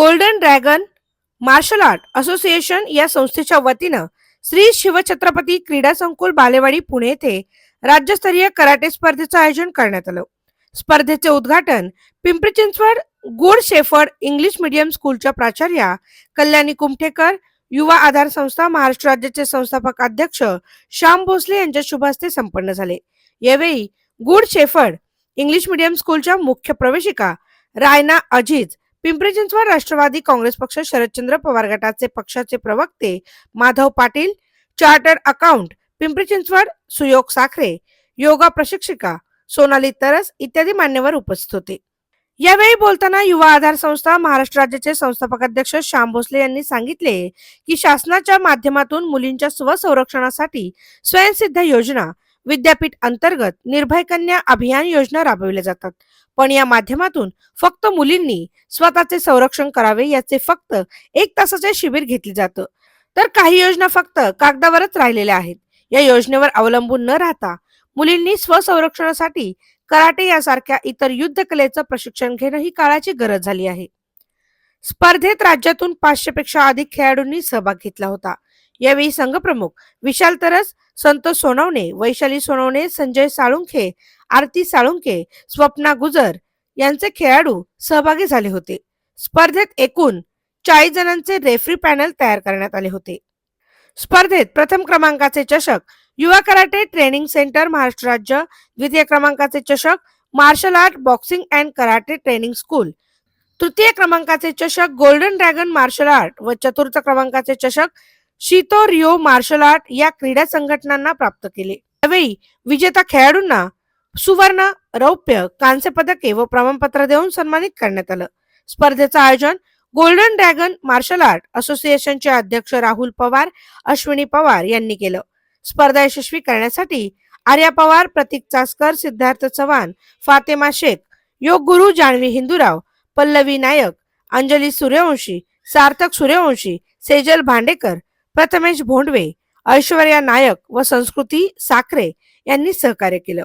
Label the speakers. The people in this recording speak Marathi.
Speaker 1: Golden dragon martial art association या संस्थेच्या वतीनं श्री शिवछत्रपती क्रीडा संकुल बालेवाडी पुणे येथे राज्यस्तरीय कराटे स्पर्धेचं आयोजन करण्यात आलं. स्पर्धेचे उद्घाटन Pimpri Chinchwad good shepherd English medium स्कूलच्या प्राचार्या कल्याणी कुमठेकर युवा आधार संस्था महाराष्ट्र राज्याचे संस्थापक अध्यक्ष श्याम भोसले यांच्या शुभ हस्ते संपन्न झाले. यावेळी गुड शेफर्ड इंग्लिश मीडियम स्कूलच्या मुख्य प्रवेशिका रायना अजीज पिंपरी चिंचवड राष्ट्रवादी काँग्रेस पक्ष शरदचंद्र पवार गटाचे पक्षाचे प्रवक्ते Madhav Patil chartered account Pimpri Chinchwad Suyog Sakhare yoga प्रशिक्षिका Sonali Taras इत्यादी मान्यवर उपस्थित होते. यावेळी बोलताना युवा आधार संस्था महाराष्ट्र राज्याचे संस्थापक अध्यक्ष श्याम भोसले यांनी सांगितले की शासनाच्या माध्यमातून मुलींच्या स्वसंरक्षणासाठी स्वयंसिद्ध योजना विद्यापीठ अंतर्गत निर्भय कन्या अभियान योजना राबविल्या जातात. पण या माध्यमातून फक्त मुलींनी स्वतःचे संरक्षण करावे याचे फक्त एक तासाचे शिबिर घेतले जातं. तर काही योजना फक्त कागदावरच राहिलेल्या आहेत. या योजनेवर अवलंबून न राहता मुलींनी स्वसंरक्षणासाठी कराटे यासारख्या इतर युद्ध कलेचं प्रशिक्षण घेणं ही काळाची गरज झाली आहे. स्पर्धेत राज्यातून पाचशे पेक्षा अधिक खेळाडूंनी सहभाग घेतला होता. यावेळी संघप्रमुख विशाल तरस संतोष सोनवणे वैशाली सोनवणे संजय साळुंखे आरती साळुंखे स्वप्ना गुजर यांचे खेळाडू सहभागी झाले होते. स्पर्धेत एकूण चाळीस जणांचे रेफरी पॅनल तयार करण्यात आले होते. स्पर्धेत प्रथम क्रमांकाचे चषक युवा कराटे ट्रेनिंग सेंटर महाराष्ट्र राज्य द्वितीय क्रमांकाचे चषक martial art boxing and karate training school. तृतीय क्रमांकाचे चषक गोल्डन ड्रॅगन मार्शल आर्ट व चतुर्थ क्रमांकाचे चषक शितो रिओ मार्शल आर्ट या क्रीडा संघटनांना प्राप्त केले. यावेळी विजेता खेळाडूंना सुवर्ण रौप्य कांस्य पदके व प्रमाणपत्र देऊन सन्मानित करण्यात आलं. स्पर्धेचं आयोजन गोल्डन ड्रॅगन मार्शल आर्ट असोसिएशनचे अध्यक्ष राहुल पवार अश्विनी पवार यांनी केलं. स्पर्धा यशस्वी करण्यासाठी आर्या पवार प्रतीक चासकर सिद्धार्थ चव्हाण फातेमा शेख योग गुरु जान्हवी हिंदूराव पल्लवी नायक अंजली सूर्यवंशी सार्थक सूर्यवंशी सेजल भांडेकर प्रथमेश भोंडवे ऐश्वर्या नायक व संस्कृती साखरे यांनी सहकार्य केलं.